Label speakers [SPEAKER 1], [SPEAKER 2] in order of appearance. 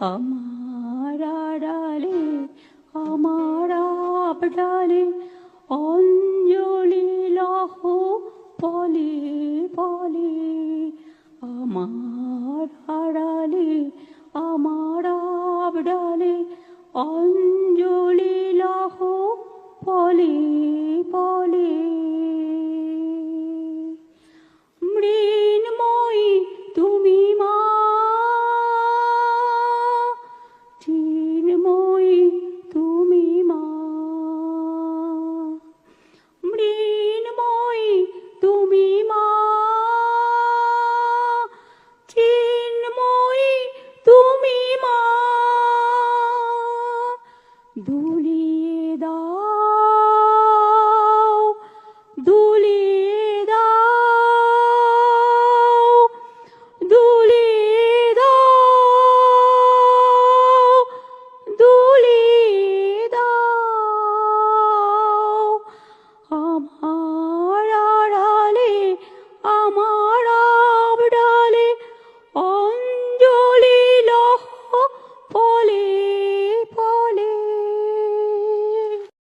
[SPEAKER 1] আমার আড়ালে, আমার আবডালে অঞ্জলি লহ পলে পলে আমার আড়ালে, আমার আবডালে অঞ্জলি লহ পলে দুলিয়ে দাও দুলিয়ে দাও দুলিয়ে দাও দুলিয়ে দাও। আমার আড়ালে আমার